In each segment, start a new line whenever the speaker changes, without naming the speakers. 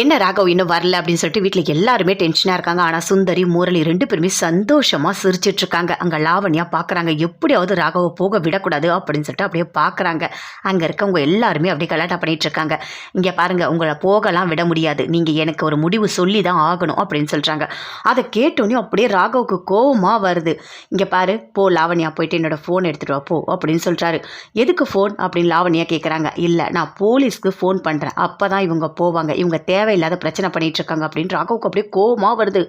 என்ன ராகவ் இன்னும் வரல அப்படின்னு சொல்லிட்டு வீட்டில் எல்லாருமே டென்ஷனாக இருக்காங்க. ஆனால் சுந்தரி முரளி ரெண்டு பேருமே சந்தோஷமாக சிரிச்சிட்டு இருக்காங்க. அங்கே லாவண்யா பார்க்குறாங்க எப்படியாவது ராகவை போக விடக்கூடாது அப்படின்னு சொல்லிட்டு அப்படியே பார்க்குறாங்க அங்கே இருக்கவங்க எல்லாருமே அப்படியே கலாட்டா பண்ணிட்டு இருக்காங்க. இங்கே பாருங்கள் உங்களை போகலாம் விட முடியாது. நீங்கள் எனக்கு ஒரு முடிவு சொல்லி தான் ஆகணும் அப்படின்னு சொல்கிறாங்க அதை கேட்டோன்னே அப்படியே ராகவுக்கு கோவமாக வருது. இங்கே பாரு போ லாவண்யா போயிட்டு என்னோட ஃபோன் எடுத்துகிட்டு வா போ அப்படின்னு சொல்கிறாரு எதுக்கு ஃபோன் அப்படின்னு லாவண்யா கேட்குறாங்க இல்லை நான் போலீஸ்க்கு ஃபோன் பண்ணுறேன் அப்போ தான் இவங்க போவாங்க. இவங்க தேவையில்லாத பிரச்சனை பண்ணிகிட்ருக்காங்க இருக்காங்க அப்படின்னு ராகவுக்கு அப்படியே கோபமாக வருது.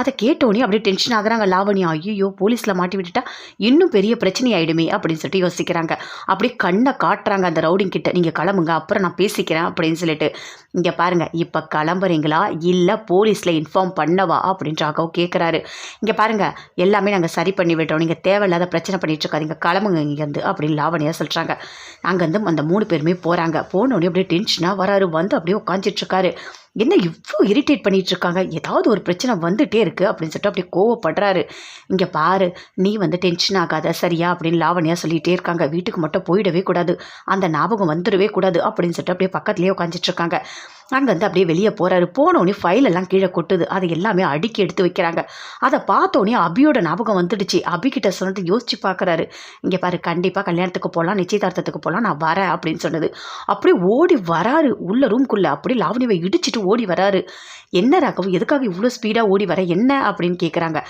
அதை கேட்டோன்னே அப்படியே டென்ஷன் ஆகுறாங்க லாவணி ஐயோ போலீஸில் மாட்டி விட்டுட்டா இன்னும் பெரிய பிரச்சனை ஆயிடுமே அப்படின்னு சொல்லிட்டு யோசிக்கிறாங்க. அப்படியே கண்ணை காட்டுறாங்க அந்த ரவுடிங் கிட்ட. நீங்கள் கிளம்புங்க அப்புறம் நான் பேசிக்கிறேன் அப்படின்னு சொல்லிட்டு. இங்கே பாருங்க இப்போ கிளம்புறீங்களா? இல்லை போலீஸில் இன்ஃபார்ம் பண்ணவா? அப்படின்னு ராகவ் கேட்குறாரு இங்கே பாருங்க எல்லாமே நாங்கள் சரி பண்ணி விட்டோம் நீங்கள் தேவையில்லாத பிரச்சனை பண்ணிகிட்ருக்காதீங்க கிளம்புங்க இங்கேருந்து அப்படின்னு லாவணியாக சொல்கிறாங்க அங்கேருந்து அந்த மூணு பேருமே போகிறாங்க போனோடனே அப்படியே டென்ஷனாக வராரு. வந்து அப்படியே உட்காந்துட்டு இருக்காரு என்ன இவ்வளோ இரிட்டேட் பண்ணிட்டு இருக்காங்க ஏதாவது ஒரு பிரச்சனை வந்துகிட்டே இருக்கு அப்படின்னு சொல்லிட்டு அப்படியே கோவப்படுறாரு. இங்கே பாரு நீ வந்து டென்ஷன் ஆகாத சரியா? அப்படின்னு லாவணியாக சொல்லிகிட்டே இருக்காங்க. வீட்டுக்கு மட்டும் போயிடவே கூடாது. அந்த ஞாபகம் வந்துடவே கூடாது அப்படின்னு சொல்லிட்டு அப்படியே பக்கத்துலேயே உட்காந்துட்டு இருக்காங்க. அங்கேருந்து அப்படியே வெளியே போகிறாரு போனோடனே ஃபைல் எல்லாம் கீழே கொட்டுது. அதை எல்லாமே அடுக்கி எடுத்து வைக்கிறாங்க. அதை பார்த்தோன்னே அபியோட ஞாபகம் வந்துடுச்சு. அபிகிட்ட சொன்னது யோசிச்சு பார்க்குறாரு. இங்கே பாரு கண்டிப்பாக கல்யாணத்துக்கு போகலாம் நிச்சயதார்த்தத்துக்கு போகலாம் நான் வரேன் அப்படின்னு சொன்னது. அப்படியே ஓடி வராரு. உள்ள ரூம்குள்ளே அப்படியே லாவணியவை இடிச்சிட்டு ஓடி வராரு. என்ன ராகவும் எதுக்காக இவ்வளோ ஸ்பீடாக ஓடி வர? என்ன? அப்படின்னு கேட்குறாங்க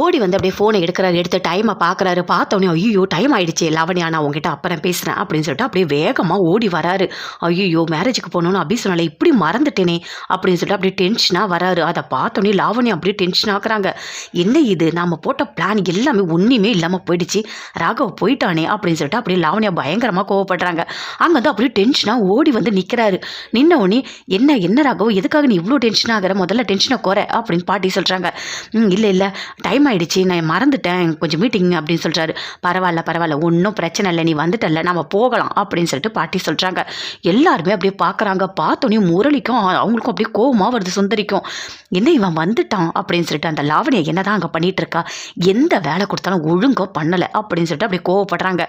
ஓடி வந்து அப்படியே ஃபோனை எடுக்கிறாரு எடுத்து டைமை பார்க்குறாரு. பார்த்தோன்னே ஐயோ டைம் ஆயிடுச்சு லாவண்யா நான் உங்ககிட்ட அப்புறம் பேசுகிறேன் அப்படின்னு சொல்லிட்டு அப்படியே வேகமாக ஓடி வராரு. ஐயோ மேரேஜுக்கு போகணுன்னு அப்படி சொன்னால இப்படி மறந்துட்டேனே அப்படின்னு சொல்லிட்டு அப்படியே டென்ஷனாக வராரு. அதை பார்த்தோன்னே லாவணி அப்படியே டென்ஷன் ஆகுறாங்க என்ன இது? நாம் போட்ட பிளான் எல்லாமே ஒன்றுமே இல்லாமல் போயிடுச்சு. ராகவ் போயிட்டானே அப்படின்னு சொல்லிட்டு அப்படியே லாவணியா பயங்கரமாக கோவப்படுறாங்க. அங்கே வந்து அப்படியே டென்ஷனாக ஓடி வந்து நிற்கிறாரு நின்ன உடனே என்ன என்ன ராகவ்? எதுக்காக நீ இவ்வளோ டென்ஷன் ஆகிற? முதல்ல டென்ஷனை குறை அப்படின்னு பாட்டி சொல்கிறாங்க இல்லை இல்லை. டைம் ஆயிடுச்சு நான் மறந்துட்டேன். கொஞ்சம் மீட்டிங் அப்படின்னு சொல்கிறாரு பரவாயில்ல பரவாயில்ல. ஒன்றும் பிரச்சனை இல்லை. நீ வந்துட்டல நம்ம போகலாம் அப்படின்னு சொல்லிட்டு பாட்டி சொல்கிறாங்க எல்லாருமே அப்படியே பார்க்குறாங்க பார்த்தோன்னே முரளிக்கும். அவங்களுக்கும் அப்படியே கோவமாக வருது சுந்தரிக்கும். என்ன இவன் வந்துட்டான் அப்படின்னு சொல்லிட்டு அந்த லாவணியை என்னதான் அங்கே பண்ணிகிட்ருக்கா இருக்கா எந்த வேலை கொடுத்தாலும் ஒழுங்கோ பண்ணலை அப்படின்னு சொல்லிட்டு அப்படியே கோவப்படுறாங்க.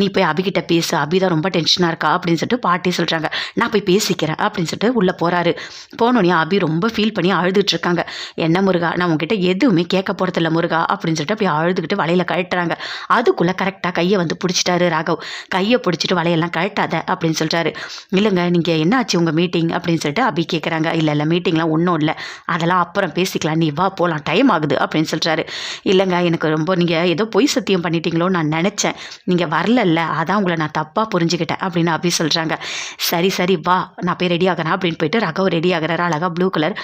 நீ போய் அபிகிட்ட பேசு. அபி தான் ரொம்ப டென்ஷனாக இருக்கா அப்படின்னு சொல்லிட்டு பாட்டி சொல்கிறாங்க நான் போய் பேசிக்கிறேன் அப்படின்னு சொல்லிட்டு உள்ளே போகிறாரு போனோடனே அபி ரொம்ப ஃபீல் பண்ணி அழுதுட்டுருக்காங்க என்ன முருகா? நான் உங்ககிட்ட எதுவுமே கேட்க போகிறதில்ல முருகா அப்படின்னு சொல்லிட்டு அப்படியே அழுதுகிட்டு வலையில கழட்டுறாங்க. அதுக்குள்ளே கரெக்டாக கையை வந்து பிடிச்சிட்டாரு ராகவ். கையை பிடிச்சிட்டு வலையெல்லாம் கழட்டாத அப்படின்னு சொல்லிட்டாரு இல்லைங்க நீங்கள் என்ன ஆச்சு உங்கள் மீட்டிங் அப்படின்னு சொல்லிட்டு அபி கேட்குறாங்க இல்லை இல்லை மீட்டிங்லாம் ஒன்றும் இல்லை. அதெல்லாம் அப்புறம் பேசிக்கலாம். நீ வா போகலாம் டைம் ஆகுது அப்படின்னு சொல்கிறாரு இல்லைங்க எனக்கு ரொம்ப நீங்கள் ஏதோ பொய் சத்தியம் பண்ணிட்டீங்களோ நான் நினச்சேன். நீங்கள் வரலல்ல. அதான் உங்களை நான் தப்பாக புரிஞ்சுக்கிட்டேன் அப்படின்னு அபி சொல்கிறாங்க சரி சரி வா. நான் போய் ரெடி ஆகிறேன் அப்படின்னு போயிட்டு ராகவ் ரெடி ஆகுறாரு. அழகாக ப்ளூ கலர்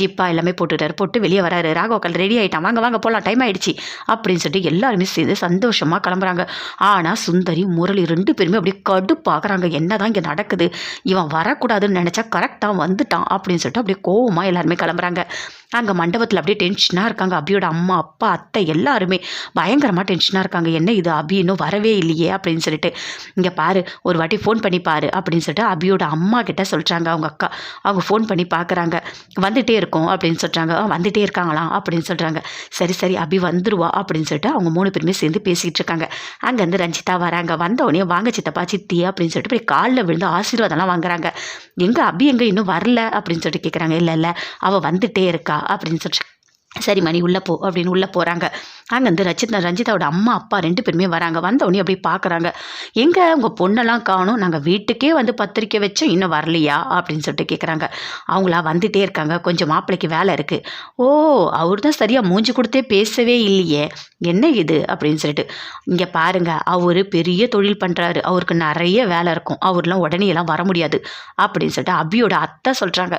ஜிப்பா எல்லாமே போட்டுட்டார். போட்டு வெளியே வராரு. ராகவ் கலர் ரெடி ஆகிட்டான் வாங்க வாங்க போகலாம் டைம் ஆகிடுச்சு அப்படின்னு சொல்லிட்டு எல்லாருமே சேர்ந்து சந்தோஷமாக கிளம்புறாங்க. ஆனால் சுந்தரி முரளி ரெண்டு பேருமே அப்படியே கடுப்பாகிறாங்க என்னதான் இங்கே நடக்குது? இவன் வரக்கூடாதுன்னு நினச்சா கரெக்டாக வந்துட்டான் அப்படின்னு சொல்லிட்டு அப்படியே கோவமாக எல்லாருமே கிளம்புறாங்க. அங்கே மண்டபத்தில் அப்படியே டென்ஷனாக இருக்காங்க. அபியோட அம்மா அப்பா அத்தை எல்லாருமே. பயங்கரமாக டென்ஷனாக இருக்காங்க. என்ன இது அபி இன்னும் வரவே இல்லையே அப்படின்னு சொல்லிட்டு. இங்கே பாரு ஒரு வாட்டி ஃபோன் பண்ணி பாரு அப்படின்னு சொல்லிட்டு அபியோட அம்மா கிட்ட சொல்கிறாங்க அவங்க அக்கா அவங்க ஃபோன் பண்ணி பார்க்குறாங்க வந்துகிட்டே இருக்கோம் அப்படின்னு சொல்கிறாங்க வந்துகிட்டே வந்துட்டே இருக்காங்களாம் அப்படின்னு சொல்கிறாங்க சரி சரி அபி வந்துருவா அப்படின்னு சொல்லிட்டு அவங்க மூணு பேருமே சேர்ந்து பேசிகிட்டு இருக்காங்க. அங்கேருந்து ரஞ்சிதா வராங்க. வந்தவொடனே வாங்க சித்தப்பா சித்தி அப்படின்னு சொல்லிட்டு போய் காலில் விழுந்து ஆசீர்வாதம்லாம் வாங்குறாங்க. எங்கே அபி எங்கே இன்னும் வரல? அப்படின்னு சொல்லிட்டு கேட்குறாங்க இல்லை இல்லை அவள் வந்துகிட்டே இருக்கா. அப்படின்னு சொல்லிட்டு சரி மணி உள்ளே போ அப்படின்னு உள்ளே போகிறாங்க அங்கேருந்து ரச்சிதா ரஞ்சிதாவோட அம்மா அப்பா ரெண்டு பேருமே வராங்க. வந்தவொடனே அப்படியே பார்க்குறாங்க எங்கே உங்கள் பொண்ணெல்லாம் காணும். நாங்கள் வீட்டுக்கே வந்து பத்திரிக்கை வச்சோம். இன்னும் வரலையா? அப்படின்னு சொல்லிட்டு கேட்குறாங்க அவங்களா வந்துகிட்டே இருக்காங்க. கொஞ்சம் மாப்பிள்ளைக்கு வேலை இருக்குது ஓ அவர் தான் சரியாக மூஞ்சி கொடுத்தே பேசவே இல்லையே. என்ன இது? அப்படின்னு சொல்லிட்டு இங்கே பாருங்க அவர் பெரிய தொழில் பண்ணுறாரு அவருக்கு நிறைய வேலை இருக்கும். அவர்லாம் உடனே எல்லாம் வர முடியாது. அப்படின்னு சொல்லிட்டு அபியோட அத்தை சொல்கிறாங்க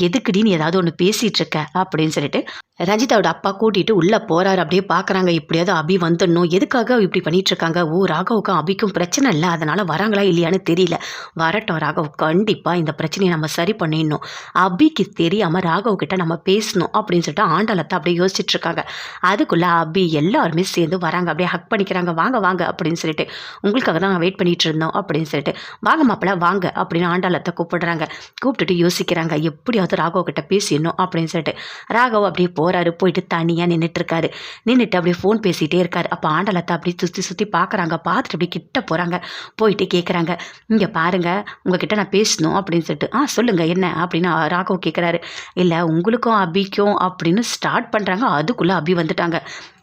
எதுக்குடி நீ ஏதாவது ஒன்று பேசிகிட்டு இருக்க அப்படின்னு சொல்லிட்டு ரஞ்சிதாவோட அப்பா கூட்டிகிட்டு உள்ளே போகிறாரு அப்படியே பார்க்குறாங்க எப்படியாவது அபி வந்துடணும். எதுக்காக இப்படி பண்ணிட்டு இருக்காங்க ஓ ராகவுக்கும் அபிக்கும் பிரச்சனை இல்லை. அதனால் வராங்களா இல்லையான்னு தெரியல. வரட்டும் ராகவ். கண்டிப்பாக இந்த பிரச்சனையை நம்ம சரி பண்ணிடணும். அபிக்கு தெரியாமல் ராகவ் கிட்ட நம்ம பேசணும் அப்படின்னு சொல்லிட்டு ஆண்டாளத்தை அப்படியே யோசிச்சுட்டு இருக்காங்க அதுக்குள்ளே அபி எல்லாருமே சேர்ந்து வராங்க. அப்படியே ஹக் பண்ணிக்கிறாங்க. வாங்க வாங்க அப்படின்னு சொல்லிட்டு உங்களுக்காக தான் நான் வெயிட் பண்ணிட்டு இருந்தோம் அப்படின்னு சொல்லிட்டு வாங்க மாப்பிள்ள வாங்க அப்படின்னு ஆண்டாளத்தை கூப்பிடுறாங்க. கூப்பிட்டுட்டு யோசிக்கிறாங்க. எப்படியாவது ராகவ் கிட்ட பேசிடணும் அப்படின்னு சொல்லிட்டு ராகவ் அப்படியே போ போகிறாரு போயிட்டு தனியாக நின்றுட்டுருக்காரு நின்றுட்டு அப்படியே ஃபோன் பேசிகிட்டே இருக்காரு. அப்போ ஆண்டலத்தை அப்படியே சுற்றி சுற்றி பார்க்குறாங்க பார்த்துட்டு அப்படியே கிட்ட போகிறாங்க போயிட்டு கேட்குறாங்க இங்கே பாருங்கள் உங்ககிட்ட நான் பேசணும் அப்படின்னு சொல்லிட்டு ஆ சொல்லுங்கள் என்ன? அப்படின்னு ராகவ் கேட்குறாரு இல்லை உங்களுக்கும் அபிக்கும் அப்படின்னு ஸ்டார்ட் பண்ணுறாங்க அதுக்குள்ளே அபி வந்துட்டாங்க.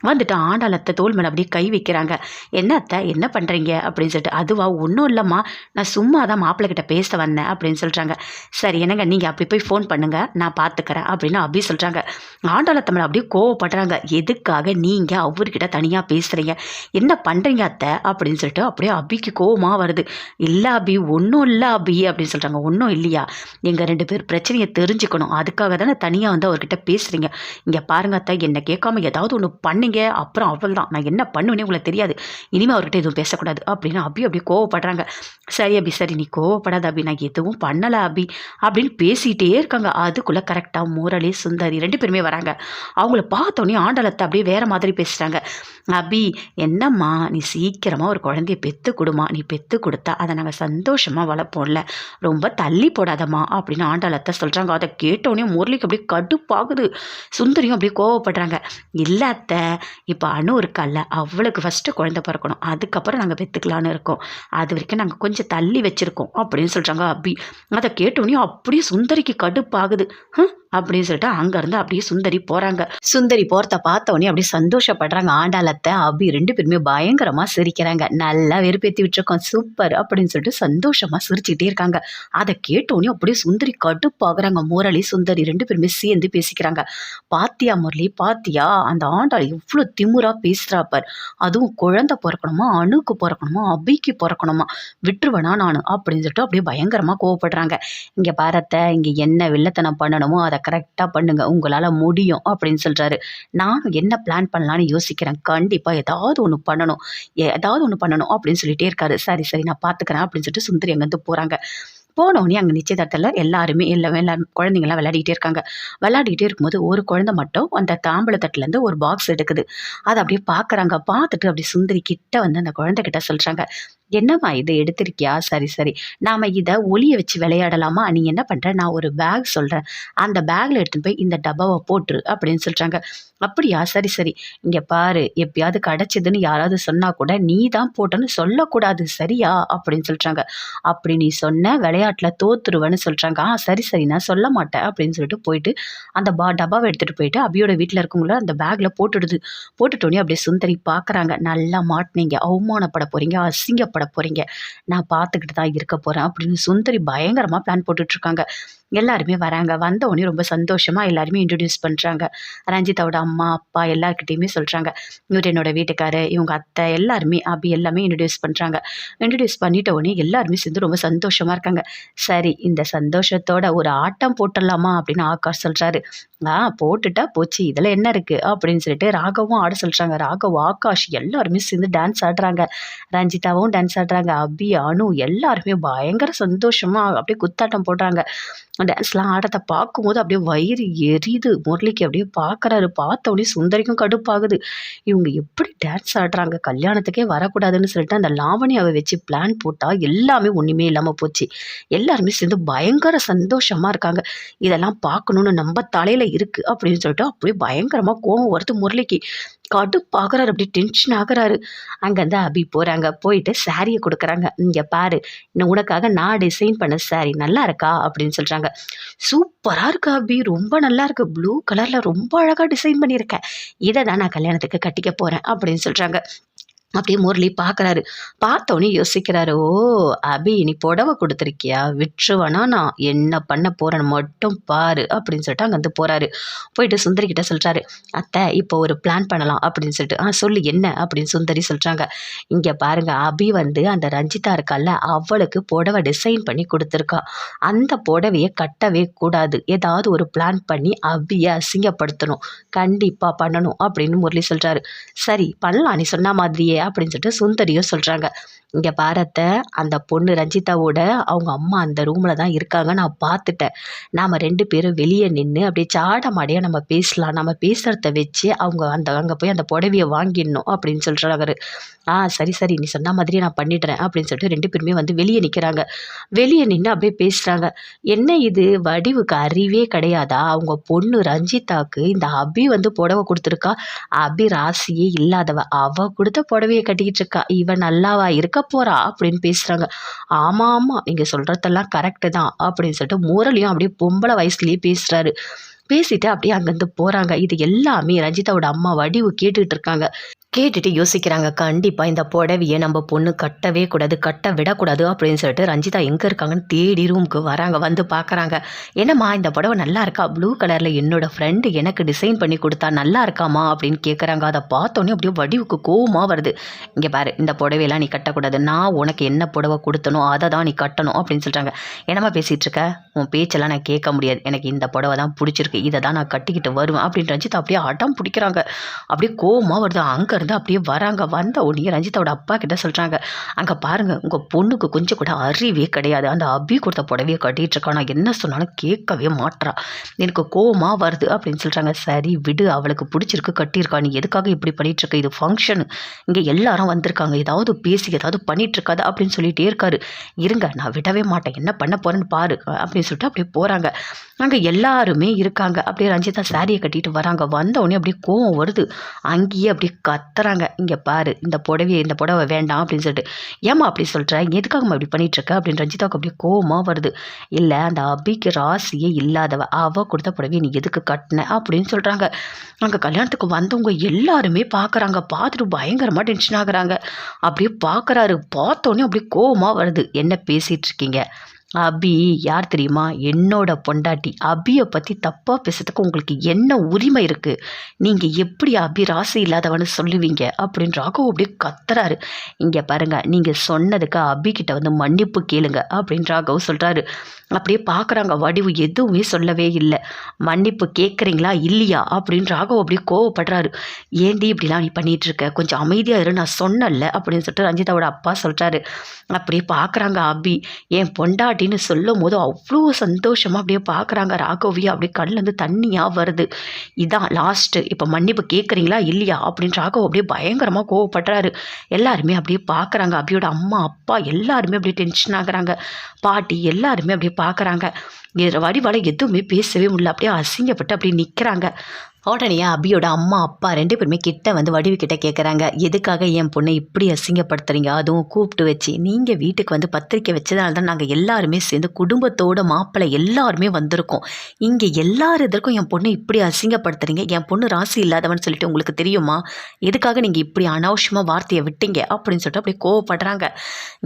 வந்துட்டு ஆண்டாளத்தை தோல் மேலே அப்படியே கை வைக்கிறாங்க. என்ன அத்தை? என்ன பண்ணுறீங்க அப்படின்னு சொல்லிட்டு அதுவா? ஒன்றும் இல்லைம்மா. நான் சும்மா தான் மாப்பிள்ளைகிட்ட பேச வந்தேன். அப்படின்னு சொல்கிறாங்க சரி என்னங்க? நீங்கள் அப்படி போய் ஃபோன் பண்ணுங்கள் நான் பார்த்துக்கிறேன் அப்படின்னு அபி சொல்கிறாங்க ஆண்டாளத்தை மேலே அப்படியே கோவப்படுறாங்க. எதுக்காக நீங்கள் அவர்கிட்ட தனியாக பேசுகிறீங்க என்ன பண்ணுறீங்க அத்தை? அப்படின்னு சொல்லிட்டு அப்படியே அபிக்கு கோவமாக வருது. இல்லை அபி ஒன்றும் இல்லை அபி. அப்படின்னு சொல்கிறாங்க ஒன்றும் இல்லையா? எங்கள் ரெண்டு பேர் பிரச்சனையை தெரிஞ்சுக்கணும். அதுக்காக தானே தனியாக வந்து அவர்கிட்ட பேசுகிறீங்க இங்கே பாருங்க அத்தை. என்னை கேட்காம ஏதாவது ஒன்று பண்ணி பண்ணீங்க அப்புறம் அவள் தான் நான் என்ன பண்ணுவேனே உங்களுக்கு தெரியாது. இனிமேல் அவர்கிட்ட எதுவும் பேசக்கூடாது. அப்படின்னு அபி அப்படியே கோவப்படுறாங்க. சரி அபி சரி நீ கோவப்படாத அபி. நான் எதுவும் பண்ணலை அபி. அப்படின்னு பேசிகிட்டே இருக்காங்க. அதுக்குள்ளே கரெக்டாக முரளி சுந்தரி ரெண்டு பேருமே வராங்க. அவங்கள பார்த்தோன்னே ஆண்டலத்தை அப்படியே வேறு மாதிரி பேசுகிறாங்க அபி என்னம்மா நீ சீக்கிரமாக ஒரு குழந்தைய பெற்று கொடுமா. நீ பெற்று கொடுத்தா அதை நாங்கள் சந்தோஷமாக வளர்ப்போம்ல. ரொம்ப தள்ளி போடாதம்மா அப்படின்னு ஆண்டாளத்தை சொல்கிறாங்க அதை கேட்டோடனே முரளிக்கு அப்படியே கடுப்பாகுது. சுந்தரியும் அப்படியே கோவப்படுறாங்க. இல்லை அத்தை இப்போ அணு இருக்கால்ல அவளுக்கு ஃபஸ்ட்டு குழந்தை பிறக்கணும். அதுக்கப்புறம் நாங்கள் பெற்றுக்கலான்னு இருக்கோம். அது வரைக்கும் நாங்கள் கொஞ்சம் தள்ளி வச்சுருக்கோம் அப்படின்னு சொல்கிறாங்க அபி. அதை கேட்டோன்னே அப்படியே சுந்தரிக்கு கடுப்பாகுது. ஹம், அப்படின்னு சொல்லிட்டு அங்கேருந்து அப்படியே சுந்தரி போகிறாங்க சுந்தரி போகிறத பார்த்த உடனே அப்படியே சந்தோஷப்படுறாங்க. ஆண்டாளத்தை அபி ரெண்டு பேருமே பயங்கரமாக சிரிக்கிறாங்க. நல்லா வெறுப்பேற்றி விட்டுருக்கோம். சூப்பர் அப்படின்னு சொல்லிட்டு சந்தோஷமாக சிரிச்சுக்கிட்டே இருக்காங்க. அதை கேட்டோடனே அப்படியே சுந்தரி கடுப்பாகிறாங்க. முரளி சுந்தரி ரெண்டு பேருமே சேர்ந்து பேசிக்கிறாங்க. பாத்தியா முரளி? பாத்தியா? அந்த ஆண்டாள் அவ்வளோ திமுறா பேசுகிறா பார். அதுவும் குழந்த பிறக்கணுமா அணுக்கு பிறக்கணுமா அபிக்கு பிறக்கணுமா? விட்டுருவேனா நான்? அப்படின்னு சொல்லிட்டு அப்படியே பயங்கரமாக கோவப்படுறாங்க. இங்கே பாரத்தை இங்கே என்ன வில்லத்தனம் பண்ணணுமோ அதை கரெக்டாக பண்ணுங்க. உங்களால் முடியும் அப்படின்னு சொல்கிறாரு நானும் என்ன பிளான் பண்ணலான்னு யோசிக்கிறேன். கண்டிப்பாக ஏதாவது ஒன்று பண்ணணும். ஏதாவது ஒன்று பண்ணணும் அப்படின்னு சொல்லிகிட்டே இருக்காரு. சரி சரி நான் பார்த்துக்கிறேன் அப்படின்னு சொல்லிட்டு சுந்தரி அங்கேருந்து போகிறாங்க போனோடனே அங்கே நிச்சயதார்த்தத்தில் எல்லாருமே எல்லாமே எல்லாரும் குழந்தைங்களாம் விளையாடிட்டே இருக்காங்க. விளையாடிட்டே இருக்கும்போது ஒரு குழந்தை மட்டும் அந்த தாம்பழ ஒரு பாக்ஸ் எடுக்குது. அதை அப்படியே பார்க்குறாங்க பார்த்துட்டு அப்படியே சுந்தரி கிட்ட வந்து அந்த குழந்தை கிட்ட சொல்கிறாங்க என்னம்மா இதை எடுத்திருக்கியா? சரி சரி. நாம் இதை ஒளிய வச்சு விளையாடலாமா? நீ என்ன பண்ணுற நான் ஒரு பேக் சொல்கிறேன் அந்த பேக்கில் எடுத்துன்னு போய் இந்த டப்பாவை போட்டுரு அப்படின்னு சொல்கிறாங்க அப்படியா? சரி சரி. இங்கே பாரு எப்பயாவது கிடச்சிதுன்னு யாராவது சொன்னால் கூட நீ தான் போட்டோன்னு சொல்லக்கூடாது. சரியா? அப்படின்னு சொல்கிறாங்க அப்படி நீ சொன்ன விளையாட்டில் தோத்துருவேன்னு சொல்கிறாங்க ஆ சரி சரி. நான் சொல்ல மாட்டேன் அப்படின்னு சொல்லிட்டு போயிட்டு அந்த பா டப்பாவை எடுத்துகிட்டு போயிட்டு அபியோட வீட்டில் இருக்கவங்கள அந்த பேக்கில் போட்டுடுது. போட்டுட்டோன்னே அப்படியே சுந்தரி பார்க்குறாங்க நல்லா மாட்டினீங்க. அவமானப்பட போகிறீங்க அசிங்கப்பட போகிறீங்க நான் பார்த்துக்கிட்டு தான் இருக்க போகிறேன் அப்படின்னு சுந்தரி பயங்கரமாக பிளான் போட்டுட்ருக்காங்க எல்லாருமே வராங்க. வந்த உடனே ரொம்ப சந்தோஷமாக எல்லாருமே இன்ட்ரடியூஸ் பண்ணுறாங்க ரஞ்சிதாவோட அம்மா அப்பா எல்லாருக்கிட்டேயுமே சொல்கிறாங்க இவர் என்னோட வீட்டுக்காரு இவங்க அத்தை எல்லாருமே அப்படி எல்லாமே இன்ட்ரடியூஸ் பண்ணுறாங்க இன்ட்ரடியூஸ் பண்ணிட்ட உடனே எல்லாருமே சேர்ந்து ரொம்ப சந்தோஷமாக இருக்காங்க. சரி இந்த சந்தோஷத்தோட ஒரு ஆட்டம் போட்டுடலாமா அப்படின்னு ஆகாஷ் சொல்கிறாரு ஆ போட்டுட்டா போச்சு. இதில் என்ன இருக்குது அப்படின்னு சொல்லிட்டு ராகவும் ஆட சொல்கிறாங்க ராகவ் ஆகாஷ் எல்லாருமே சேர்ந்து டான்ஸ் ஆடுறாங்க. ரஞ்சிதாவும் டான்ஸ் ஆடுறாங்க. அபி அனு எல்லாருமே பயங்கர சந்தோஷமாக அப்படியே குத்தாட்டம் போடுறாங்க. டான்ஸ்லாம் ஆடத்தை பார்க்கும்போது அப்படியே வயிறு எரியுது. முரளிக்கு அப்படியே பார்க்குறாரு. பார்த்தோடனே சுந்தரிக்கும் கடுப்பாகுது. இவங்க எப்படி டான்ஸ் ஆடுறாங்க? கல்யாணத்துக்கே வரக்கூடாதுன்னு சொல்லிட்டு அந்த லாவணியாவை வச்சு பிளான் போட்டால் எல்லாமே ஒன்றுமே இல்லாமல் போச்சு. எல்லாருமே சேர்ந்து பயங்கர சந்தோஷமாக இருக்காங்க. இதெல்லாம் பார்க்கணுன்னு நம்ம தலையில் இருக்குது அப்படின்னு சொல்லிட்டு அப்படியே பயங்கரமாக கோவம் வருது முரளிக்கு. கடுப்பாகிறாரு அப்படியே டென்ஷன் ஆகுறாரு. அங்கேருந்து அபி போகிறாங்க போயிட்டு சாரியை கொடுக்குறாங்க. இங்கே பாரு இன்னும் உனக்காக நான் டிசைன் பண்ண சாரி நல்லா இருக்கா அப்படின்னு சொல்கிறாங்க சூப்பராக இருக்கு அபி ரொம்ப நல்லா இருக்கு. ப்ளூ கலரில் ரொம்ப அழகாக டிசைன் பண்ணியிருக்கேன் இதை தான் நான் கல்யாணத்துக்கு கட்டிக்க போகிறேன் அப்படின்னு சொல்கிறாங்க அப்படியே முரளி பார்க்குறாரு. பார்த்தோன்னே யோசிக்கிறாரு ஓ அபி நீ புடவை கொடுத்துருக்கியா? விட்டுருவானா நான்? என்ன பண்ண போகிறேன்னு மட்டும் பாரு அப்படின்னு சொல்லிட்டு அங்கேருந்து போகிறாரு போயிட்டு சுந்தரி கிட்ட சொல்கிறாரு அத்தை இப்போ ஒரு பிளான் பண்ணலாம் அப்படின்னு சொல்லிட்டு. ஆ சொல்லு என்ன? அப்படின்னு சுந்தரி சொல்கிறாங்க இங்கே பாருங்கள் அபி வந்து அந்த ரஞ்சிதா இருக்கால்ல அவளுக்கு புடவை டிசைன் பண்ணி கொடுத்துருக்கா. அந்த புடவையை கட்டவே கூடாது. ஏதாவது ஒரு பிளான் பண்ணி அபியை அசிங்கப்படுத்தணும். கண்டிப்பாக பண்ணணும் அப்படின்னு முரளி சொல்கிறாரு சரி பண்ணலாம். நீ சொன்ன மாதிரியே அப்படின்னு சொல்லிட்டு சுந்தரியும் சொல்கிறாங்க
இங்கே பாரத்த அந்த பொண்ணு ரஞ்சிதாவோட அவங்க அம்மா அந்த ரூமில் தான் இருக்காங்க. நான் பார்த்துட்டேன். நாம் ரெண்டு பேரும் வெளியே நின்று அப்படியே சாட மாடியாக நம்ம பேசலாம். நம்ம பேசுகிறத வச்சு அவங்க அந்த அங்கே போய் அந்த புடவையை வாங்கிடணும் அப்படின்னு சொல்கிறாரு ஆ சரி சரி நீ சொன்ன மாதிரி நான் பண்ணிடுறேன் அப்படின்னு சொல்லிட்டு ரெண்டு பேருமே வந்து வெளியே நிற்கிறாங்க வெளியே நின்று அப்படியே பேசுகிறாங்க என்ன இது? வடிவுக்கு அறிவே கிடையாதா? அவங்க பொண்ணு ரஞ்சிதாவுக்கு இந்த அபி வந்து புடவை கொடுத்துருக்கா? அபி ராசியே இல்லாதவ. அவ கொடுத்த புடவையை கட்டிக்கிட்டு இருக்கா? இவன் நல்லாவா இருக்க போறா? அப்படின்னு பேசுறாங்க. ஆமா ஆமா நீங்க சொல்றதெல்லாம் கரெக்டு தான் அப்படின்னு சொல்லிட்டு முரளியும் அப்படியே பொம்பளை வயசுலயே பேசுறாரு. பேசிட்டு அப்படியே அங்கேருந்து போறாங்க. இது எல்லாமே ரஞ்சிதாவோட அம்மா வடிவு கேட்டுக்கிட்டு இருக்காங்க. கேட்டுட்டு யோசிக்கிறாங்க. கண்டிப்பாக இந்த புடவையை நம்ம பொண்ணு கட்டவே கூடாது கட்ட விடக்கூடாது அப்படின்னு சொல்லிட்டு ரஞ்சிதா எங்கே இருக்காங்கன்னு தேடி ரூமுக்கு வராங்க வந்து பார்க்குறாங்க என்னம்மா இந்த புடவை நல்லா இருக்கா? ப்ளூ கலரில் என்னோட ஃப்ரெண்டு எனக்கு டிசைன் பண்ணி கொடுத்தா நல்லா இருக்காமா? அப்படின்னு கேட்குறாங்க அதை பார்த்தோன்னே அப்படியே வடிவுக்கு கோவமாக வருது. இங்கே பாரு இந்த புடவையெல்லாம் நீ கட்டக்கூடாது. நான் உனக்கு என்ன புடவை கொடுத்தனோ அதை தான் நீ கட்டணும் அப்படின்னு சொல்கிறாங்க என்னம்மா பேசிகிட்டு இருக்க? உன் பேச்செல்லாம் நான் கேட்க முடியாது. எனக்கு இந்த புடவை தான் பிடிச்சிருக்கு. இதை தான் நான் கட்டிக்கிட்டு வருவேன் அப்படின்னு ரஞ்சிதா அப்படியே அடம் பிடிக்கிறாங்க. அப்படியே கோவமாக வருது. அங்கேருந்து அப்படியே வராங்க. வந்த உடனே ரஞ்சிதாவோட அப்பா கிட்ட சொல்கிறாங்க அங்கே பாருங்கள் உங்கள் பொண்ணுக்கு கொஞ்சம் கூட அறிவே கிடையாது. அந்த அபி கொடுத்த புடவையை கட்டிட்டு இருக்கா. நான் என்ன சொன்னாலும் கேட்கவே மாட்டா எனக்கு கோவமாக வருது அப்படின்னு சொல்கிறாங்க சரி விடு அவளுக்கு பிடிச்சிருக்கு கட்டியிருக்கா. நீ எதுக்காக இப்படி பண்ணிகிட்ருக்க இது ஃபங்க்ஷனு இங்கே எல்லாரும் வந்திருக்காங்க. ஏதாவது பேசி ஏதாவது பண்ணிகிட்ருக்காது அப்படின்னு சொல்லிகிட்டே இருக்காரு. இருங்க நான் விடவே மாட்டேன். என்ன பண்ண போகிறேன்னு பாரு அப்படின்னு சொல்லிட்டு அப்படியே போகிறாங்க அங்கே எல்லாருமே இருக்காங்க. அப்படியே ரஞ்சிதா சாரியை கட்டிட்டு வராங்க. வந்த உடனே அப்படியே கோவம் வருது. அங்கேயே அப்படியே கத் கத்துறாங்க. இங்கே பாரு இந்த புடவையை இந்த புடவை வேண்டாம் அப்படின்னு சொல்லிட்டு. ஏம்மா அப்படி சொல்கிற எதுக்காகம்மா இப்படி பண்ணிகிட்ருக்க அப்படின்னு ரஞ்சிதாவுக்கு அப்படியே கோபமாக வருது. இல்லை அந்த அபிக்கு ராசியே இல்லாதவ அவ கொடுத்த புடவையை நீ எதுக்கு கட்டின? அப்படின்னு சொல்கிறாங்க அங்கே கல்யாணத்துக்கு வந்தவங்க எல்லாருமே பார்க்குறாங்க பார்த்துட்டு பயங்கரமாக டென்ஷன் ஆகுறாங்க. அப்படியே பார்க்குறாரு பார்த்தோன்னே அப்படியே கோபமாக வருது. என்ன பேசிகிட்ருக்கீங்க அபி யார் தெரியுமா? என்னோட பொண்டாட்டி அபியை பற்றி தப்பாக பேசுறதுக்கு உங்களுக்கு என்ன உரிமை இருக்குது நீங்கள் எப்படி அபி ராசி இல்லாதவன்னு சொல்லுவீங்க? அப்படின்னு ராகவ் அப்படியே கத்துறாரு. இங்கே பாருங்கள் நீங்கள் சொன்னதுக்கு அபிக்கிட்ட வந்து மன்னிப்பு கேளுங்க அப்படின்னு ராகவ் சொல்கிறாரு அப்படியே பார்க்குறாங்க வடிவு எதுவுமே சொல்லவே இல்லை. மன்னிப்பு கேட்குறீங்களா இல்லையா? அப்படின்னு ராகவ் அப்படியே கோவப்படுறாரு. ஏண்டி இப்படிலாம் நீ பண்ணிகிட்ருக்க இருக்க கொஞ்சம் அமைதியாக இரு நான் சொன்னல அப்படின்னு சொல்லிட்டு ரஞ்சிதாவோட அப்பா சொல்கிறாரு அப்படியே பார்க்குறாங்க அபி. என் பொண்டாட்டின்னு சொல்லும் போது அவ்வளோ சந்தோஷமாக அப்படியே பார்க்குறாங்க ராகவியா அப்படியே கண்ணுலேருந்து தண்ணியாக வருது. இதான் லாஸ்ட்டு இப்போ மன்னிப்பு கேட்குறீங்களா இல்லையா? அப்படின்னு ராகவ் அப்படியே பயங்கரமாக கோவப்படுறாரு. எல்லாருமே அப்படியே பார்க்குறாங்க அபியோட அம்மா அப்பா எல்லாருமே அப்படியே டென்ஷன் ஆகுறாங்க. பாட்டி எல்லாருமே அப்படியே பார்க்குறாங்க வடிவால எதுவுமே பேசவே முடியல. அப்படியே அசிங்கப்பட்டு அப்படியே நிற்கிறாங்க உடனே அபியோட அம்மா அப்பா ரெண்டு பேருமே கிட்ட வந்து வடிவு கிட்ட கேட்குறாங்க எதுக்காக என் பொண்ணை இப்படி அசிங்கப்படுத்துறீங்க? அதுவும் கூப்பிட்டு வச்சு. நீங்கள் வீட்டுக்கு வந்து பத்திரிக்கை வச்சதால தான் நாங்கள் எல்லாருமே சேர்ந்து குடும்பத்தோட மாப்பிள்ளை எல்லாருமே வந்திருக்கோம். இங்கே எல்லார் இதற்கும் என் பொண்ணை இப்படி அசிங்கப்படுத்துறீங்க? என் பொண்ணு ராசி இல்லாதவன்னு சொல்லிட்டு உங்களுக்கு தெரியுமா? எதுக்காக நீங்கள் இப்படி அனாவசியமாக வார்த்தையை விட்டீங்க? அப்படின்னு சொல்லிட்டு அப்படியே கோவப்படுறாங்க.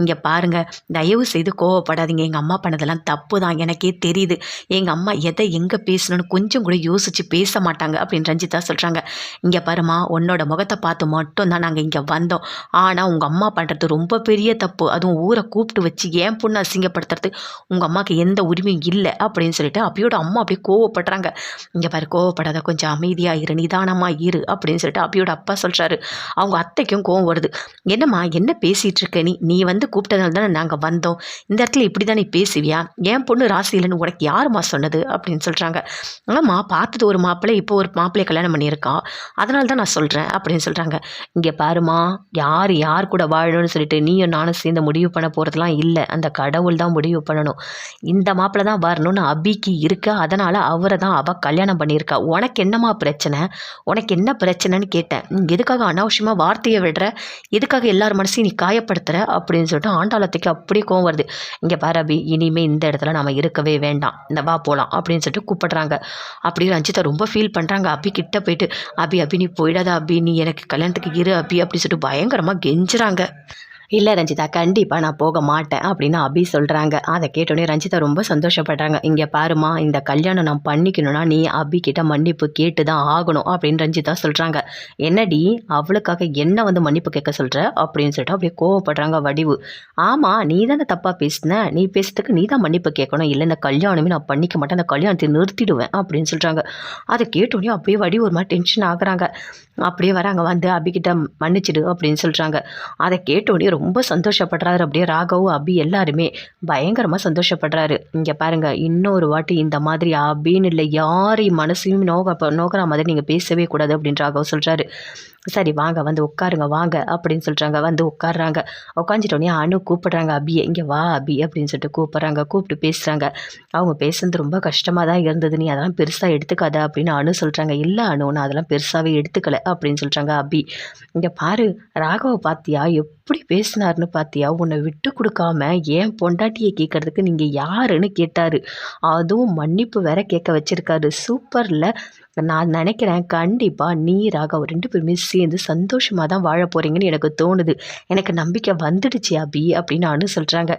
இங்கே பாருங்க தயவு செய்து கோவப்படாதீங்க. எங்கள் அம்மா பண்ணதெல்லாம் தப்பு தான். எனக்கே தெரியுது. எங்கள் அம்மா எதை எங்கே பேசணும்னு கொஞ்சம் கூட யோசித்து பேச மாட்டாங்க. அப்படின்னு ரஞ்சிதா சொல்கிறாங்க இங்கே பாருமா உன்னோட முகத்தை பார்த்து மட்டும் தான் நாங்கள் இங்கே வந்தோம். ஆனால் உங்கள் அம்மா பண்ணுறது ரொம்ப பெரிய தப்பு. அதுவும் ஊரை கூப்பிட்டு வச்சு ஏன் பொண்ணு அசிங்கப்படுத்துறது. உங்கள் அம்மாவுக்கு எந்த உரிமையும் இல்லை அப்படின்னு சொல்லிட்டு அப்பியோட அம்மா அப்படியே கோவப்படுறாங்க. இங்கே பாரு கோவப்படாத கொஞ்சம் அமைதியாக இரு நிதானமாக இரு அப்படின்னு சொல்லிட்டு அப்பியோட அப்பா சொல்கிறாரு அவங்க அத்தைக்கும் கோவம் வருது. என்னம்மா என்ன பேசிகிட்டு இருக்க நீ? நீ வந்து கூப்பிட்டதால தானே நாங்கள் வந்தோம். இந்த இடத்துல இப்படி தானே நீ பேசுவியா? என் பொண்ணு ராசி இல்லைன்னு உனக்கு யாரும்மா சொன்னது அப்படின்னு சொல்கிறாங்க ஆமாம் பார்த்தது ஒரு மாப்பிள்ளை இப்போ ஒரு மாப்பிள்ளையை கல்யாணம் பண்ணியிருக்கா. அதனால தான் நான் சொல்கிறேன் அப்படின்னு சொல்கிறாங்க இங்கே பாருமா யார் யார் கூட வாழணும்னு சொல்லிட்டு நீயும் நானும் சேர்ந்து முடிவு பண்ண போகிறதுலாம் இல்லை. அந்த கடவுள் தான் முடிவு பண்ணணும். இந்த மாப்பிள்ளை தான் வரணும்னு அபிக்கு இருக்கு. அதனால் அவரை தான் அவள் கல்யாணம் பண்ணியிருக்கா. உனக்கு என்னம்மா பிரச்சனை? உனக்கு என்ன பிரச்சனைன்னு கேட்டேன். எதுக்காக அனாவசியமாக வார்த்தையை விடுற? எதுக்காக எல்லார் மனசையும் நீ காயப்படுத்துகிற அப்படின்னு சொல்லிட்டு ஆண்டாளத்துக்கு அப்படியே கோவம் வருது. இங்கே பாரு அபி இனிமேல் இந்த இடத்துல நம்ம இருக்கவே வேண்டாம். இந்த வா போகலாம் அப்படின்னு சொல்லிட்டு கூப்பிடுறாங்க. அப்படி ரஞ்சிதா ரொம்ப ஃபீல் பண்ணுறாங்க அபி கிட்ட போயிட்டு அபி அபி நீ போயிடாத அபி. நீ எனக்கு கல்யாணத்துக்கு இரு அபி அப்படின்னு சொல்லிட்டு பயங்கரமாக கெஞ்சுறாங்க. இல்லை ரஞ்சிதா கண்டிப்பாக நான் போக மாட்டேன் அப்படின்னு அபி சொல்கிறாங்க அதை கேட்டோடனே ரஞ்சிதா ரொம்ப சந்தோஷப்படுறாங்க. இங்கே பாருமா இந்த கல்யாணம் நான் பண்ணிக்கணும்னா நீ அபி கிட்ட மன்னிப்பு கேட்டு தான் ஆகணும் அப்படின்னு ரஞ்சிதா சொல்கிறாங்க என்னடி அவளுக்காக என்ன வந்து மன்னிப்பு கேட்க சொல்கிற அப்படின்னு சொல்லிட்டு அப்படியே கோவப்படுறாங்க வடிவு. ஆமாம் நீ தானே தப்பாக பேசின. நீ பேசுறதுக்கு நீ தான் மன்னிப்பு கேட்கணும். இல்லை இந்த கல்யாணமே நான் பண்ணிக்க மாட்டேன். அந்த கல்யாணத்தை நிறுத்திடுவேன் அப்படின்னு சொல்கிறாங்க அதை கேட்டோடனே அப்படியே வடிவு ஒரு மாதிரி டென்ஷன் ஆகுறாங்க. அப்படியே வராங்க. வந்து அபிகிட்ட மன்னிச்சிடு அப்படின்னு சொல்கிறாங்க அதை கேட்டோடனே ரொம்ப சந்தோஷப்படுறாரு. அப்படியே ராகவ் அபி எல்லாருமே பயங்கரமாக சந்தோஷப்படுறாரு. இங்கே பாருங்க இன்னொரு வாட்டி இந்த மாதிரி அபின்னு இல்லை யாரையும் மனசையும் நோக நோக்கிற மாதிரி நீங்கள் பேசவே கூடாது அப்படின்னு ராகவ் சொல்கிறாரு சரி வாங்க வந்து உட்காருங்க வாங்க அப்படின்னு சொல்கிறாங்க வந்து உட்காடுறாங்க உட்காந்துட்டோடனே அனு கூப்பிட்றாங்க அபியை. இங்கே வா அபி அப்படின்னு சொல்லிட்டு கூப்பிட்றாங்க கூப்பிட்டு பேசுகிறாங்க அவங்க பேசுனது ரொம்ப கஷ்டமாக தான் இருந்தது. நீ அதெல்லாம் பெருசாக எடுத்துக்காத அப்படின்னு அணு சொல்கிறாங்க இல்லை அணு நான் அதெல்லாம் பெருசாகவே எடுத்துக்கல அப்படின்னு சொல்கிறாங்க அபி. இங்கே பாரு ராகவை பார்த்தியா எப்படி பேசினார்னு பார்த்தியா உன்னை விட்டு கொடுக்காம ஏன் பொண்டாட்டியை கேட்கறதுக்கு நீங்கள் யாருன்னு கேட்டார். அதுவும் மன்னிப்பு வேற கேட்க வச்சுருக்காரு. சூப்பரில். நான் நினைக்கிறேன் கண்டிப்பாக நீ ராகவ் ரெண்டு பேருமே சேர்ந்து சந்தோஷமாக தான் வாழ போகிறீங்கன்னு எனக்கு தோணுது. எனக்கு நம்பிக்கை வந்துடுச்சு அபி அப்படின்னு அனு சொல்கிறாங்க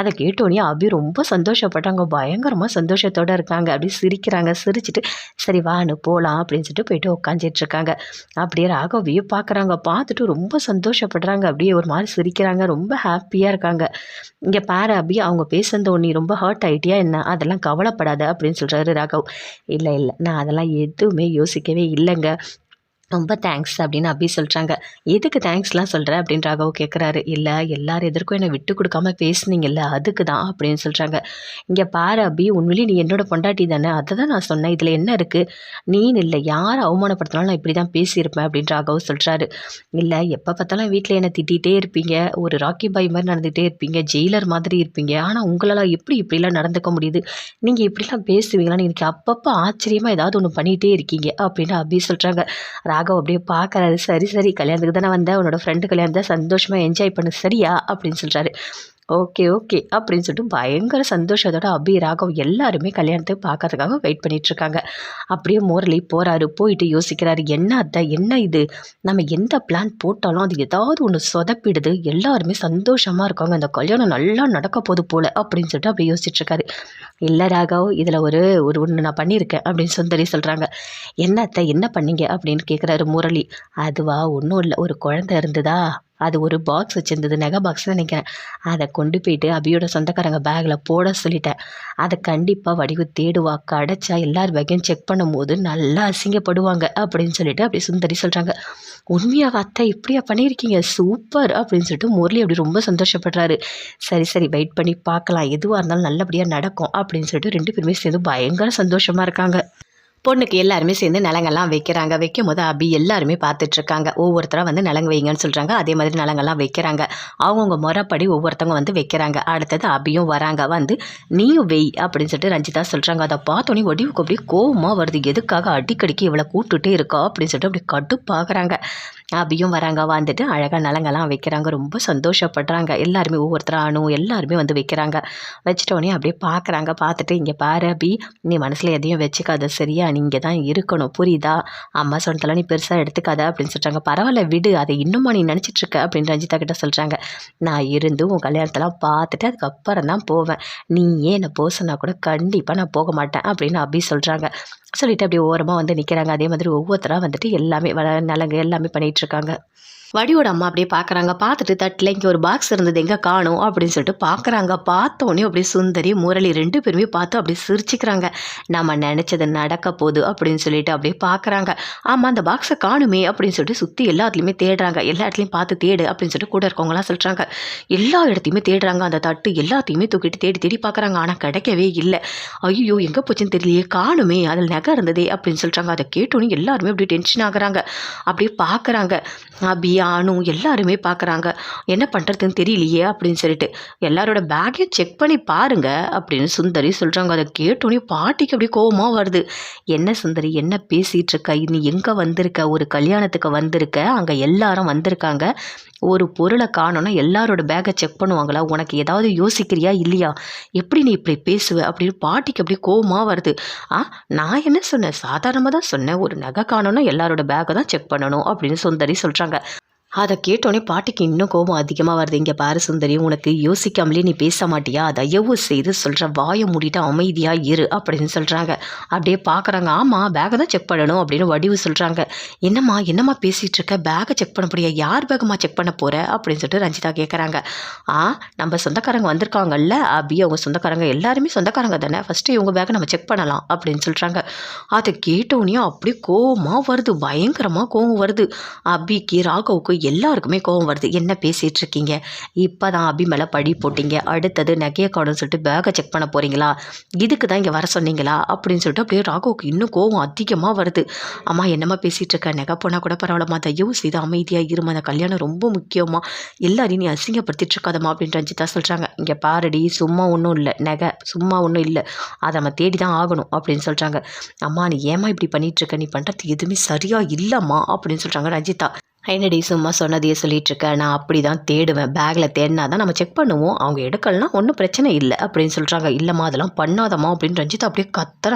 அதை கேட்டோன்னே அபி ரொம்ப சந்தோஷப்பட்டாங்க. பயங்கரமாக சந்தோஷத்தோடு இருக்காங்க. அப்படி சிரிக்கிறாங்க. சிரிச்சிட்டு சரி வா அனு போகலாம் அப்படின்னு சொல்லிட்டு போயிட்டு உட்காந்துட்டு இருக்காங்க. அப்படியே ராகவியை பார்க்குறாங்க பார்த்துட்டு ரொம்ப சந்தோஷப்படுறாங்க. அப்படியே ஒரு மாதிரி சிரிக்கிறாங்க. ரொம்ப ஹாப்பியாக இருக்காங்க. இங்கே பாரு அபி அவங்க பேசுனது நீ ரொம்ப ஹர்ட் ஆகிட்டியா என்ன? அதெல்லாம் கவலைப்படாத அப்படின்னு சொல்கிறாரு ராகவ். இல்லை இல்லை நான் அதெல்லாம் எதுவுமே யோசிக்கவே இல்லைங்க. ரொம்ப தேங்க்ஸ் அப்படின்னு அபி சொல்கிறாங்க எதுக்கு தேங்க்ஸ்லாம் சொல்கிற அப்படின்னு ராகவ் கேட்குறாரு இல்லை எல்லார் எதற்கும் என்னை விட்டு கொடுக்காம பேசுனீங்கல்ல அதுக்கு தான் அப்படின்னு சொல்கிறாங்க இங்கே பாரு அபி உண்மையிலேயே நீ என்னோட பொண்டாட்டி தானே அதை தான் நான் சொன்னேன். இதில் என்ன இருக்குது நீன்னு இல்லை யார் அவமானப்படுத்தினாலும் நான் இப்படி தான் பேசியிருப்பேன் அப்படின்னு ராகவ் சொல்கிறாரு இல்லை எப்போ பார்த்தாலும் வீட்டில் என்னை திட்டிகிட்டே இருப்பீங்க. ஒரு ராக்கி பாய் மாதிரி நடந்துகிட்டே இருப்பீங்க. ஜெயிலர் மாதிரி இருப்பீங்க. ஆனால் உங்களால் எப்படி இப்படிலாம் நடந்துக்க முடியுது? நீங்கள் இப்படிலாம் பேசுவீங்களான்னு எனக்கு அப்பப்போ ஆச்சரியமாக ஏதாவது ஒன்று பண்ணிகிட்டே இருக்கீங்க அப்படின்னு அபி சொல்கிறாங்க ராகவ் அப்படியே பார்க்குறாரு. சரி சரி கல்யாணத்துக்கு தானே வந்தேன் உன்னோட ஃப்ரெண்டு கல்யாணத்தை சந்தோஷமாக என்ஜாய் பண்ணு. சரியா? அப்படின்னு சொல்கிறாரு ஓகே ஓகே. அப்படின்னு சொல்லிட்டு பயங்கர சந்தோஷத்தோட அபி ராகவ் எல்லாருமே கல்யாணத்துக்கு பார்க்கறதுக்காக வெயிட் பண்ணிட்டு இருக்காங்க அப்படியே முரளி போகிறாரு போயிட்டு யோசிக்கிறாரு என்ன அத்தை? என்ன இது? நம்ம எந்த பிளான் போட்டாலும் அது ஏதாவது ஒன்று சொதப்பிடுது. எல்லாருமே சந்தோஷமாக இருக்காங்க. அந்த கல்யாணம் நல்லா நடக்க போது போல. அப்படின்னு சொல்லிட்டு அப்படி யோசிச்சுட்டு இருக்காரு இல்லை ராகவ் இதில் ஒரு ஒரு ஒன்று நான் பண்ணியிருக்கேன். அப்படின்னு சுந்தரி சொல்கிறாங்க என்ன அத்தை? என்ன பண்ணீங்க? அப்படின்னு கேட்குறாரு முரளி அதுவா? ஒன்றும் இல்லை. ஒரு குழந்தை இருந்ததா? அது ஒரு பாக்ஸ் வச்சுருந்தது நகை பாக்ஸ் நினைக்கிறேன். அதை கொண்டு போயிட்டு அபியோட சொந்தக்காரங்க பேக்கில் போட சொல்லிட்டேன். அதை கண்டிப்பாக வடிவு தேடுவா கடைச்சா எல்லார் பேக்கையும் செக் பண்ணும்போது நல்லா அசிங்கப்படுவாங்க அப்படின்னு சொல்லிட்டு அப்படி சுந்தரி சொல்கிறாங்க உண்மையாக அத்தை இப்படியா பண்ணியிருக்கீங்க? சூப்பர் அப்படின்னு சொல்லிட்டு முரளி அப்படி ரொம்ப சந்தோஷப்படுறாரு. சரி சரி வெயிட் பண்ணி பார்க்கலாம். எதுவாக இருந்தாலும் நல்லபடியாக நடக்கும் அப்படின்னு சொல்லிட்டு ரெண்டு பேருமே சேர்ந்து பயங்கர சந்தோஷமாக இருக்காங்க. பொண்ணுக்கு எல்லாருமே சேர்ந்து நலங்கெல்லாம் வைக்கிறாங்க. வைக்கும் போது அபி எல்லாருமே பார்த்துட்ருக்காங்க. ஒவ்வொருத்தராக வந்து நிலங்கு வைங்கன்னு சொல்கிறாங்க அதே மாதிரி நலங்கெல்லாம் வைக்கிறாங்க. அவங்கவுங்க முறைப்படி ஒவ்வொருத்தவங்க வந்து வைக்கிறாங்க. அடுத்தது அபியும் வராங்க. வந்து நீயும் வெய் அப்படின்னு சொல்லிட்டு ரஞ்சிதா சொல்கிறாங்க அதை பார்த்தோன்னே ஒடிவுக்கு அப்படியே கோபமாக வருது. எதுக்காக அடிக்கடிக்கு இவளை கூட்டுகிட்டே இருக்கா? அப்படின்னு சொல்லிட்டு அப்படி கடுப்பாகிறாங்க. அபியும் வராங்க. வந்துட்டு அழகாக நலங்கெல்லாம் வைக்கிறாங்க. ரொம்ப சந்தோஷப்படுறாங்க. எல்லாருமே ஒவ்வொருத்தரும் அணு எல்லாருமே வந்து வைக்கிறாங்க. வச்சிட்டோடனே அப்படியே பார்க்குறாங்க பார்த்துட்டு இங்கே பாரு அபி நீ மனசில் எதையும் வச்சுக்காத. சரியா? நீ இங்கே தான் இருக்கணும். புரியுதா? அம்மா சொன்னதெல்லாம் நீ பெருசாக எடுத்துக்காத அப்படின்னு சொல்கிறாங்க பரவாயில்ல விடு. அதை இன்னுமா நீ நினச்சிட்டு இருக்க அப்படின்னு ரஞ்சிதா கிட்ட சொல்கிறாங்க நான் இருந்து உன் கல்யாணத்தெல்லாம் பார்த்துட்டு அதுக்கப்புறம் தான் போவேன். நீ ஏன் என்னை போக கூட கண்டிப்பாக நான் போக மாட்டேன் அப்படின்னு அபி சொல்கிறாங்க சொல்லிட்டு அப்படியே ஓரமாக வந்து நிற்கிறாங்க அதே மாதிரி ஒவ்வொருத்தராக வந்துட்டு எல்லாமே வள நலங்கு எல்லாமே பண்ணிகிட்ருக்காங்க வடிவோட வடியோட அம்மா அப்படியே பார்க்குறாங்க பார்த்துட்டு தட்டில் இங்கே ஒரு பாக்ஸ் இருந்தது. எங்கே காணும்? அப்படின்னு சொல்லிட்டு பார்க்குறாங்க பார்த்தோன்னே அப்படியே சுந்தரி முரளி ரெண்டு பேருமே பார்த்து அப்படியே சிரிச்சுக்கிறாங்க. நம்ம நினச்சது நடக்க போகுது அப்படின்னு சொல்லிட்டு அப்படியே பார்க்குறாங்க ஆமாம் அந்த பாக்ஸை காணுமே அப்படின்னு சொல்லிட்டு சுற்றி எல்லாத்துலேயுமே தேடுறாங்க. எல்லா இடத்துலையும் பார்த்து தேடு அப்படின்னு சொல்லிட்டு கூட இருக்கவங்களாம் சொல்கிறாங்க எல்லா இடத்தையுமே தேடுறாங்க. அந்த தட்டு எல்லாத்தையுமே தூக்கிட்டு தேடி தேடி பார்க்குறாங்க ஆனால் கிடைக்கவே இல்லை. ஐயோ எங்கே போச்சுன்னு தெரியலையே. காணுமே அதில் நகை இருந்ததே அப்படின்னு சொல்கிறாங்க அதை கேட்டோன்னே எல்லாருமே அப்படியே டென்ஷன் ஆகுறாங்க. அப்படியே பார்க்குறாங்க அபி அனு எல்லாருமே பார்க்குறாங்க என்ன பண்ணுறதுன்னு தெரியலையே அப்படின்னு சொல்லிட்டு. எல்லாரோட பேக்கையும் செக் பண்ணி பாருங்க அப்படின்னு சுந்தரி சொல்கிறாங்க அதை கேட்டோன்னே பாட்டிக்கு அப்படியே கோபமாக வருது. என்ன சுந்தரி என்ன பேசிகிட்டு இருக்க? நீ எங்கே வந்திருக்க? ஒரு கல்யாணத்துக்கு வந்திருக்க? அங்கே எல்லாரும் வந்திருக்காங்க. ஒரு பொருளை காணோன்னா எல்லாரோட பேக்கை செக் பண்ணுவாங்களா? உனக்கு ஏதாவது யோசிக்கிறியா? இல்லையா? எப்படி நீ இப்படி பேசுவ? அப்படின்னு பாட்டிக்கு அப்படியே கோபமாக வருது. ஆ நான் என்ன சொன்னேன்? சாதாரணமாக தான் சொன்னேன். ஒரு நகை காணோன்னா எல்லாரோட பேக்கை தான் செக் பண்ணணும் அப்படின்னு சுந்தரி சொல்கிறாங்க அதை கேட்டோடனே பாட்டிக்கு இன்னும் கோபம் அதிகமாக வருது. இங்கே பாரு சுந்தரி உனக்கு யோசிக்காமலே நீ பேச மாட்டியா? தயவு செய்து சொல்கிற வாயை மூடிட்டு அமைதியாக இரு அப்படின்னு சொல்கிறாங்க அப்படியே பார்க்குறாங்க ஆமாம் பேக்கை தான் செக் பண்ணணும் அப்படின்னு வடிவு சொல்கிறாங்க என்னம்மா என்னம்மா பேசிகிட்டு இருக்க? பேக்கை செக் பண்ண முடியா யார் பேக்கம்மா செக் பண்ண போகிற அப்படின்னு சொல்லிட்டு ரஞ்சிதா கேட்குறாங்க ஆ நம்ம சொந்தக்காரங்க வந்திருக்காங்கல்ல? அபி அவங்க சொந்தக்காரங்க எல்லாருமே சொந்தக்காரங்க தானே? ஃபஸ்ட்டு இவங்க பேக்கை நம்ம செக் பண்ணலாம் அப்படின்னு சொல்கிறாங்க அதை கேட்டோடனே அப்படியே கோவமாக வருது. பயங்கரமாக கோபம் வருது. அபிக்கு ராகவுக்கு
எல்லாருக்குமே கோவம் வருது. என்ன பேசிகிட்டு இருக்கீங்க இப்போ தான் அபி மேலே பழி போட்டீங்க. அடுத்தது நகையை கார்டுன்னு சொல்லிட்டு பேக்கை செக் பண்ண போகிறீங்களா இதுக்கு தான் இங்கே வர சொன்னீங்களா? அப்படின்னு சொல்லிட்டு அப்படியே ராகோவுக்கு இன்னும் கோவம் அதிகமாக வருது. அம்மா என்னம்மா பேசிகிட்டு இருக்க நகை போனால் கூட பரவாயில்லம்மா. தயவு செய்து அமைதியாக இருமா அந்த கல்யாணம் ரொம்ப முக்கியமாக எல்லாரையும் நீ அசிங்கப்படுத்திட்டு இருக்காதம்மா அப்படின்னு ரஞ்சிதா சொல்கிறாங்க இங்கே பாரடி சும்மா ஒன்றும் இல்லை. நகை சும்மா ஒன்றும் இல்லை. அதை நம்ம தேடி தான் ஆகணும் அப்படின்னு சொல்கிறாங்க அம்மா நீ ஏம்மா இப்படி பண்ணிகிட்ருக்க நீ பண்ணுறது எதுவுமே சரியாக இல்லைம்மா அப்படின்னு சொல்கிறாங்க ரஞ்சிதா. என்னடி சும்மா சொன்னதையே சொல்லிட்டு இருக்க நான் அப்படி தான் தேடுவேன். பேக்கில் தேடினா தான் நம்ம செக் பண்ணுவோம். அவங்க எடுக்கலனா ஒன்றும் பிரச்சனை இல்லை அப்படின்னு சொல்கிறாங்க இல்லைம்மா அதெல்லாம் பண்ணாதம்மா அப்படின்னு ரஞ்சித் அப்படியே கத்துறாங்க